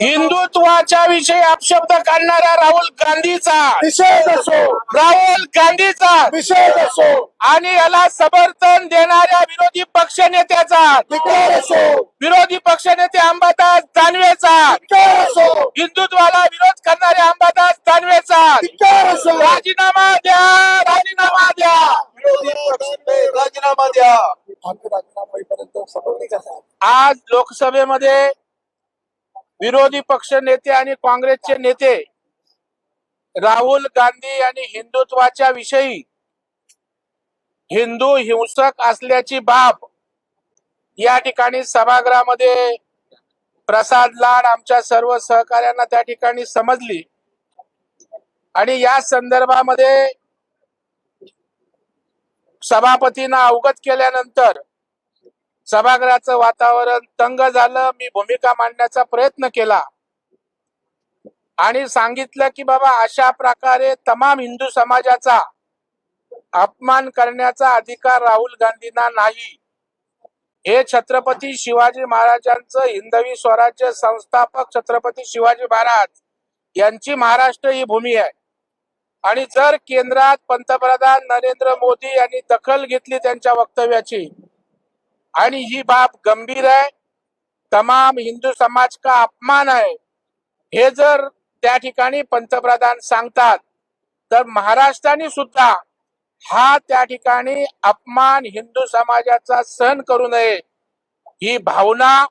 हिंदुत्वाच्या विषयी अपशब्द काढणाऱ्या राहुल गांधीचा. निषेध असो राहुल गांधीचा. निषेध असो आणि याला समर्थन देणाऱ्या विरोधी पक्षनेत्याचा धिक्कार असो. विरोधी पक्षनेते अंबादास दानवेचा. धिक्कार असो. हिंदुत्वाला विरोध करणाऱ्या अंबादास दानवेचा. धिक्कार असो. राजीनामा द्या राजीनामा द्या. राजीनामा द्या. आम्ही राजीनामा होईपर्यंत आज लोकसभेमध्ये विरोधी पक्ष नेते आणि काँग्रेसचे नेते राहुल गांधी आणि हिंदुत्वाच्या विषयी हिंदू हिंसक असल्याची बाब या ठिकाणी सभागृहामध्ये प्रसाद लाड आमच्या सर्व सहकार्यांना त्या ठिकाणी समजली. आणि या संदर्भामध्ये सभापतींना अवगत केल्यानंतर सभागृहाचं वातावरण तंग झालं मी भूमिका मांडण्याचा प्रयत्न केला. आणि सांगितलं की बाबा अशा प्रकारे तमाम हिंदू समाजाचा अपमान करण्याचा अधिकार राहुल गांधींना नाही. हे छत्रपती शिवाजी महाराजांचं हिंदवी स्वराज्य संस्थापक छत्रपती शिवाजी महाराज यांची महाराष्ट्र ही भूमी आहे. आणि जर केंद्रात पंतप्रधान नरेंद्र मोदी यांनी दखल घेतली त्यांच्या वक्तव्याची आणि ही बाब गंभीर आहे. तमाम हिंदू समाज का अपमान आहे. हे जर त्या ठिकाणी पंतप्रधान सांगतात तर महाराष्ट्राने सुद्धा हा त्या ठिकाणी अपमान हिंदू समाजाचा सहन करू नये. ही भावना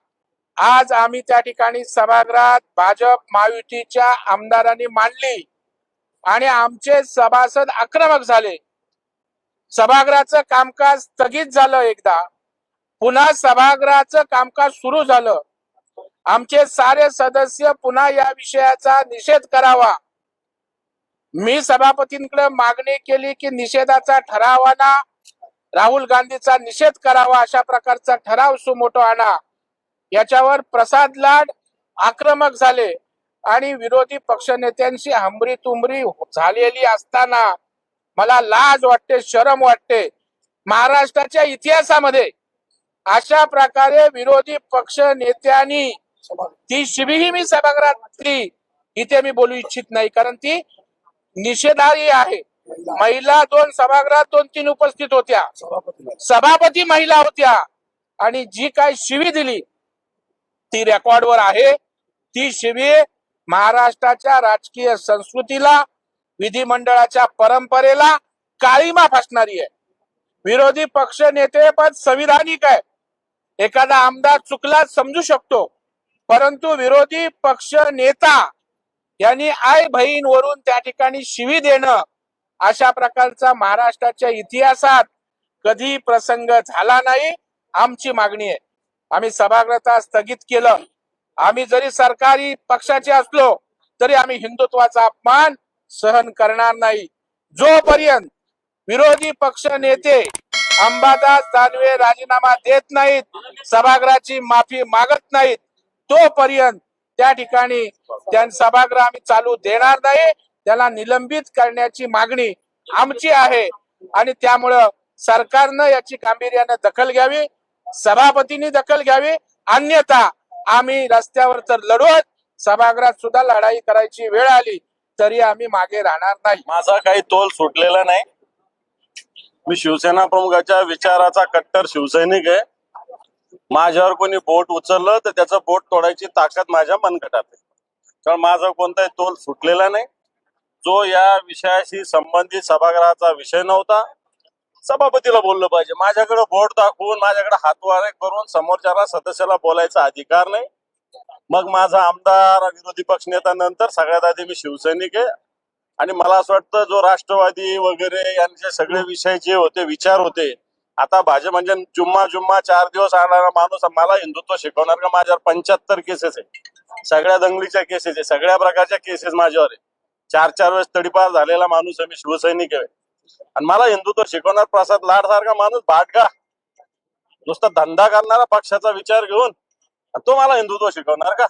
आज आम्ही त्या ठिकाणी सभागृहात भाजप महायुतीच्या आमदारांनी मांडली आणि आमचे सभासद आक्रमक झाले. सभागृहाचं कामकाज स्थगित झालं एकदा. पुन्हा सभागृहाचं कामकाज सुरू झालं. आमचे सारे सदस्य पुन्हा या विषयाचा निषेध करावा. मी सभापतींकडे मागणी केली की निषेधाचा ठराव आणा राहुल गांधीचा निषेध करावा अशा प्रकारचा ठराव सुमोटो आणा. याच्यावर प्रसाद लाड आक्रमक झाले आणि विरोधी पक्षनेत्यांशी हमरी तुमरी झालेली असताना मला लाज वाटते शरम वाटते. महाराष्ट्राच्या इतिहासामध्ये अशा प्रकारे विरोधी पक्ष नेत्यांनी ती शिबीही मी सभागृहातली इथे मी बोलू इच्छित नाही कारण ती निषेधारी आहे. महिला दोन सभागृहात दोन तीन उपस्थित होत्या. सभापती सभापती महिला होत्या. आणि जी काय शिवी दिली ती रेकॉर्डवर आहे. ती शिवी महाराष्ट्राच्या राजकीय संस्कृतीला विधिमंडळाच्या परंपरेला काळीमा फासणारी आहे. विरोधी पक्ष नेते पण संविधानिक आहे. एखादा आमदार चुकला समजू शकतो. परंतु विरोधी पक्ष नेता यांनी आई बहीण वरून त्या ठिकाणी शिवी देणं अशा प्रकारचा महाराष्ट्राच्या इतिहासात कधी प्रसंग झाला नाही आमची मागणी आहे. आम्ही सभागृहात स्थगित केलं. आम्ही जरी सरकारी पक्षाचे असलो तरी आम्ही हिंदुत्वाचा अपमान सहन करणार नाही. जोपर्यंत विरोधी पक्ष नेते अंबादास दानवे राजीनामा देत नाहीत सभागृहाची माफी मागत नाहीत तोपर्यंत त्या ठिकाणी सभागृह आम्ही चालू देणार नाही. त्याला निलंबित करण्याची मागणी आमची आहे आणि त्यामुळं सरकारनं याची गांभीर्यानं दखल घ्यावी सभापतींनी दखल घ्यावी. अन्यथा आम्ही रस्त्यावर तर लढवत सभागृहात सुद्धा लढाई करायची वेळ आली तरी आम्ही मागे राहणार नाही. माझा काही तोल सुटलेला नाही. मी शिवसेना प्रमुखाच्या विचाराचा कट्टर शिवसैनिक आहे. माझ्यावर कोणी बोट उचललं तर त्याचं बोट तोडायची ताकद माझ्या मनगटात आहे. कारण माझा कोणताही तोल सुटलेला नाही. जो या विषयाशी संबंधित सभागृहाचा विषय नव्हता सभापतीला बोललं पाहिजे. माझ्याकडे बोट दाखवून माझ्याकडे हातवारे करून समोरच्याला सदस्याला बोलायचा अधिकार नाही. मग माझा आमदार विरोधी पक्षनेता नंतर सगळ्यात आधी मी शिवसैनिक आहे. आणि मला असं वाटतं जो राष्ट्रवादी वगैरे यांचे सगळे विषय जे होते विचार होते आता भाजप म्हणजे जुम्मा जुम्मा चार दिवस आणणारा माणूस मला हिंदुत्व शिकवणार का माझ्यावर पंच्याहत्तर केसेस आहे. सगळ्या दंगलीच्या केसेस आहे सगळ्या प्रकारच्या केसेस माझ्यावर आहे. चार चार वेळेस तडीपार झालेला माणूस आहे मी शिवसैनिक आहे. आणि मला हिंदुत्व शिकवणार प्रसाद लाड सारखा माणूस भाटका नुसता धंदा करणारा पक्षाचा विचार घेऊन तो मला हिंदुत्व शिकवणार का?